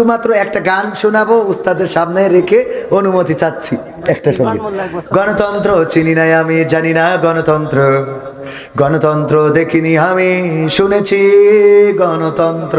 শুধুমাত্র একটা গান শোনাবো উস্তাদের সামনে রেখে অনুমতি চাচ্ছি। একটা সংগীত। গণতন্ত্র চিনি নাই আমি জানি না গণতন্ত্র। গণতন্ত্র দেখিনি আমি শুনেছি গণতন্ত্র।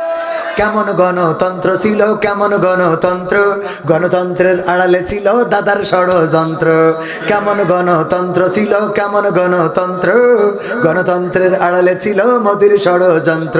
কেমন গণতন্ত্র ছিল, কেমন গণতন্ত্র? গণতন্ত্রের আড়ালে ছিল দাদার ষড়যন্ত্র। কেমন গণতন্ত্র ছিল, কেমন গণতন্ত্র? গণতন্ত্রের আড়ালে ছিল মোদির ষড়যন্ত্র।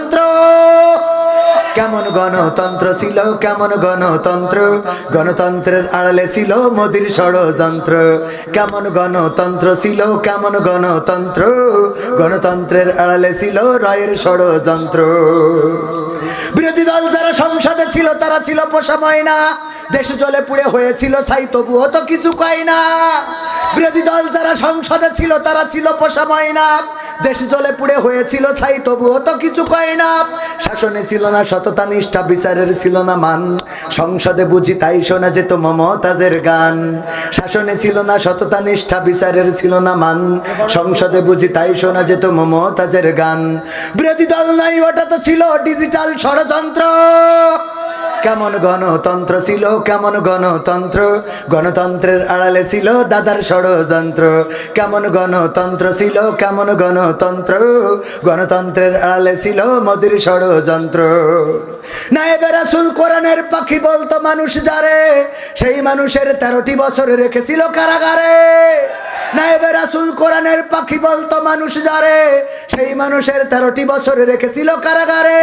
যন্ত্র কেমন গণতন্ত্র ছিল, কেমন গণতন্ত্র? গণতন্ত্রের আড়ালে ছিল মোদির ষড়যন্ত্র। কেমন গণতন্ত্র ছিল, কেমন গণতন্ত্র? গণতন্ত্রের আড়ালে ছিল রয়ের ষড়যন্ত্র। বিরোধী দল যারা সংসদে ছিল, তারা ছিল পোষা ময়না। দেশ জলে পুড়ে হয়েছিল সাই তবুও তো কিছু কয় না। বিরোধী দল যারা সংসদে ছিল, তারা ছিল পোষা ময়না। দেশ জলে পুড়ে হয়েছিল ছাই, তবুও তো কিছু কয় না। শাসনে ছিল না সততা, নিষ্ঠা, বিচারের ছিল না মান। সংসদে বুঝি তাই শোনা যেত মমতাজের গান। শাসনে ছিল না সততা, নিষ্ঠা, বিচারের ছিল না মান। সংসদে বুঝি তাই শোনা যেত মমতাজের গান। বিরোধী দল নাই, ওটা তো ছিল ডিজিটাল ষড়যন্ত্র। কেমন গণতন্ত্র ছিল, কেমন গণতন্ত্র? গণতন্ত্রের আড়ালে ছিল দাদার ষড়যন্ত্র। কেমন গণতন্ত্র ছিল, কেমন গণতন্ত্র? গণতন্ত্রের আড়ালে ছিল মোদির ষড়যন্ত্র। নায়েবে রাসুল কোরআনের পাখি বলতো, মানুষ যারে, সেই মানুষের তেরোটি বছর রেখেছিল কারাগারে। নায়েবে রাসুল কোরআনের পাখি বলতো, মানুষ যারে, সেই মানুষের তেরোটি বছর রেখেছিল কারাগারে।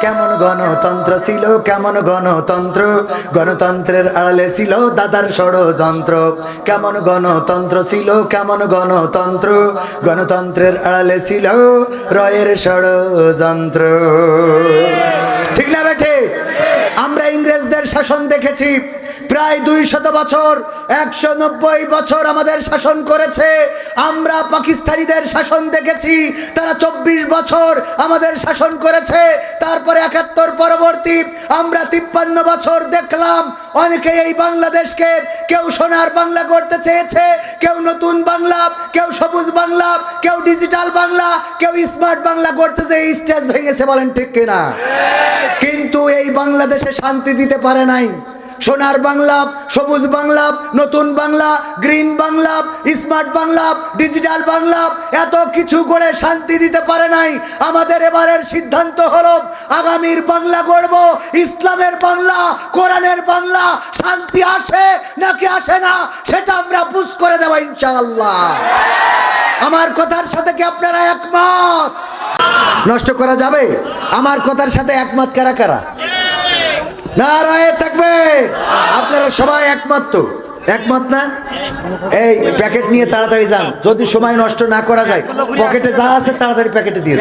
কেমন গণতন্ত্র ছিল, কেমন গণতন্ত্র? গণতন্ত্রের আড়ালে ছিল দাদার ষড়যন্ত্র। কেমন গণতন্ত্র ছিল, কেমন গণতন্ত্র? গণতন্ত্রের আড়ালে ছিল রয়ের ষড়যন্ত্র। ঠিক না বেঠে? আমরা ইংরেজদের শাসন দেখেছি। প্রায় দুই শত বছর, একশো নব্বই বছর আমাদের শাসন করেছে। আমরা পাকিস্তানিদের শাসন দেখেছি, তারা চব্বিশ বছর আমাদের শাসন করেছে। তারপরে একাত্তর পরবর্তী, আমরা তিপ্পান্ন বছর দেখলাম, অনেকে এই বাংলাদেশকে, কেউ সোনার বাংলা করতে চেয়েছে, কেউ নতুন বাংলা, কেউ সবুজ বাংলা, কেউ ডিজিটাল বাংলা, কেউ স্মার্ট বাংলা করতে চেয়ে স্টেজ ভেঙেছে, বলেন ঠিক কিনা? কিন্তু এই বাংলাদেশে শান্তি দিতে পারে নাই। সোনার বাংলা, সবুজ বাংলা, নতুন Bangla, green Bangla, smart Bangla, digital Bangla, এত কিছু করে শান্তি দিতে পারে নাই। আমাদের এবারের সিদ্ধান্ত হলো, আগামীর বাংলা গড়ব, ইসলামের বাংলা, কোরআনের বাংলা, শান্তি আসে নাকি আসে না, সেটা আমরা বুঝ করে দেবো ইনশাআল্লাহ। আমার কথার সাথে কি আপনারা একমত? নষ্ট করা যাবে? আমার কথার সাথে একমত কারা কারা? নারায় থাকবে আপনারা সবাই একমত তো? একমত না? এই প্যাকেট নিয়ে তাড়াতাড়ি যান। যদি সময় নষ্ট না করা যায় পকেটে যা আছে তাড়াতাড়ি প্যাকেটে দিয়ে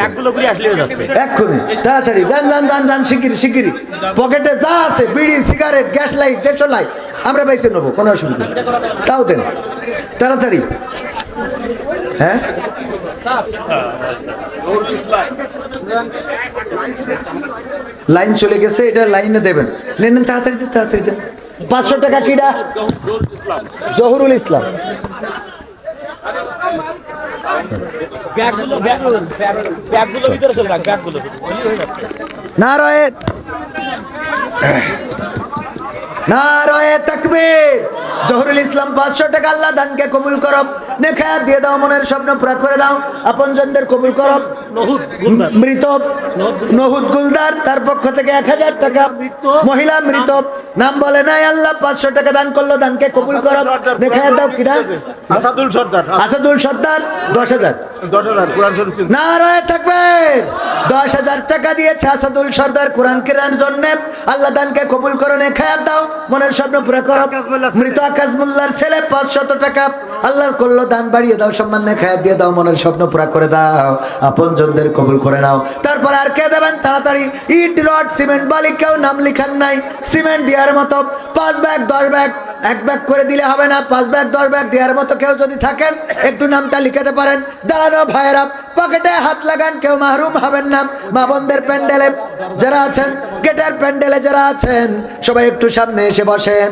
এক্ষুনি তাড়াতাড়ি। যান যান যান যান শিগগিরি শিগগিরি পকেটে যা আছে বিড়ি সিগারেট গ্যাস লাইট দেড়শো লাইট আমরা বাইসে নেব কোনো অসুবিধা। তাও দেন তাড়াতাড়ি। হ্যাঁ? লাইন চলে গেছে এটা লাইনে দেবেন। নেন তাড়াতাড়ি দেন তাড়াতাড়ি দেন। পাঁচশো টাকা কিডা? জহুরুল ইসলাম। ব্যাগগুলো ব্যাগগুলো ব্যাগগুলো ভিতরে চলে রাখ ব্যাগগুলো না রয়ে না রয়ে তাকবীর। জহুরুল ইসলাম পাঁচশো টাকা আল্লাহ দানকে কবুল করব নেখায়াত দিয়ে দাও, মনের স্বপ্ন পুরা করে দাও। আপনজনদের কবুল করো। নহুদ গুলদার মৃত নহুদ গুলদার। তার পক্ষ থেকে এক হাজার টাকা। মহিলা মৃত। নাম বলে নাই আল্লাহ পাঁচশো টাকা দান করল দানকে কবুল করো। দেখায় দাও কিনা আসাদুল সর্দার আসাদুল সর্দার দশ হাজার। দশ হাজার কোরআন শরীফ কিনতে। না রয়ে থাকবে দশ হাজার টাকা দিয়েছে আসাদুল সর্দার কোরআন কেরার জন্য। আল্লাহ দানকে কবুল করো নে দাও। মনের স্বপ্ন পুরো করো। মৃত আকাশ মোল্লার ছেলে পাঁচশত টাকা। আল্লাহ করল দান বাড়িয়ে দাও সম্মান নে খায়াত দিয়ে দাও। মনের স্বপ্ন পুরা করে দাও। আপন জনদের কবুল করে নাও। তারপর আর কে দেবেন? তাড়াতাড়ি। ইট, রড, সিমেন্ট, বালি, কেউ নাম লিখান নাই। সিমেন্ট দেওয়ার মতো পাঁচ ব্যাগ, দশ ব্যাগ, এক ব্যাগ করে দিলে হবে না। পাঁচ ব্যাগ, দশ ব্যাগ দেওয়ার মতো কেউ যদি থাকেন, একটু নামটা লিখাতে পারেন। দাঁড়ানো ভাইয়েরা, পকেটে হাত লাগান, কেউ মাহরুম হবেন না। মা বোনদের প্যান্ডেলে যারা আছেন গেটের প্যান্ডেলে যারা আছেন সবাই একটু সামনে এসে বসেন।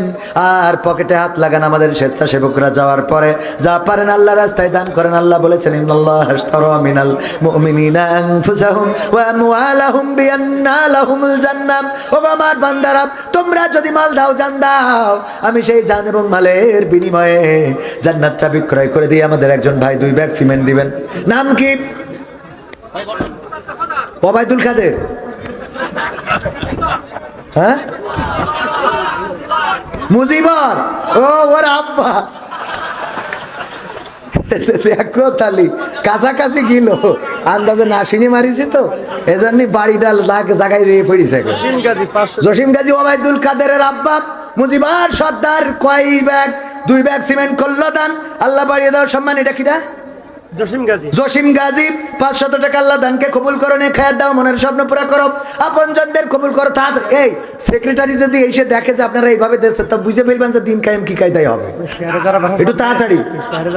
আর পকেটে হাত লাগান আমাদের স্বেচ্ছাসেবকরা যাওয়ার পরে। যা পারেন আল্লাহ রাস্তায় দান করেন আল্লাহ বলেছেন ইন্নাল্লাহ হাশতারা মিনাল মুমিনিনা আনফুসাহুম ওয়া আমওয়ালাহুম বিআন্না লাহুমুল জান্নাহ ও আমার বান্দারা তোমরা যদি মাল দাও জান দাও। আমি সেই জান এবং মালের বিনিময়ে জান্নাতটা বিক্রয় করে দিয়ে আমাদের একজন ভাই দুই ব্যাগ সিমেন্ট দিবেন। নাম কি? ওবায়দুল কাদের? হ্যাঁ? মুজিবর ও ওর আব্বা। দেখো তালি কাছাকাছি গিল। আন্দাজে নাসিনি মারিছি তো এজন্য বাড়িটা লাগ জায়গায় দিয়ে পড়িছে। জসিম গাজী ওবায়দুল কাদেরের আব্বা মুজিবার সর্দার কয় ব্যাগ দুই ব্যাগ সিমেন্ট করল দান আল্লাহ বাড়িয়ে দেওয়ার সম্মান এটা কিটা? জসিম গাজী। পাঁচশত টাকা আল্লাহ দানকে কবুল করো নে খায়াত দাও মনের স্বপ্ন পুরা করো। আপন জনদের কবুল করো তা এই সেক্রেটারি যদি এসে দেখে যে আপনারা এইভাবে দেশে তা বুঝে ফেলবেন যে দিন কায়েম কি কায়দায় হবে। একটু তাড়াতাড়ি।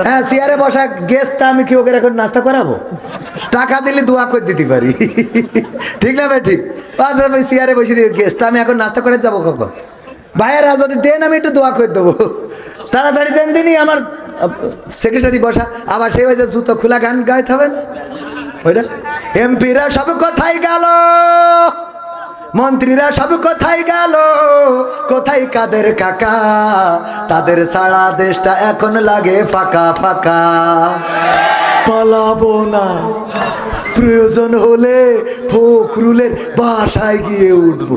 হ্যাঁ চেয়ারে বসা গেস্টটা আমি কি ওকে এখন নাস্তা করাবো? টাকা দিলে দোয়া করে দিতে পারি। ঠিক না ভাই ঠিক? চেয়ারে বসে গেস্ট আমি এখন নাস্তা করে যাব কখন? ভাইয়েরা যদি দেন আমি একটু দোয়া করে দেবো। তাড়াতাড়ি দেন দিনই আমার সেক্রেটারি বসা, আবার সেই হয়েছে জুতো খোলা গান গাইতে হবে না? ওইটা? এমপিরা সব কোথায় গেল? মন্ত্রীরা সব কোথায় গেল? কোথায় কাদের কাকা? তাদের সারা দেশটা এখন লাগে ফাঁকা ফাঁকা। পালাবো না। প্রয়োজন হলে ফখরুলের বাসায় গিয়ে উঠবো।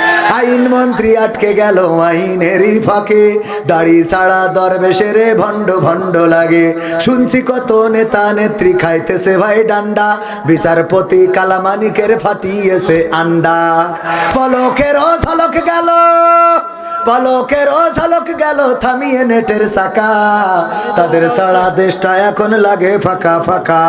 আইন মন্ত্রী আটকে গেল আইনেরই ফাঁকে। দাড়ি সারা দরবেশের ভণ্ড ভণ্ড লাগে। শুনছি কত নেতা নেত্রী খাইতেছে ভাই ডান্ডা। বিচারপতি কালামানিকের ফাটিয়েছে আন্ডা। পলকের ঝলক গেল, পলকের ঝলক গেল থামিয়ে নেটের সাকা তাদের সারা দেশটা এখন লাগে ফাঁকা ফাঁকা।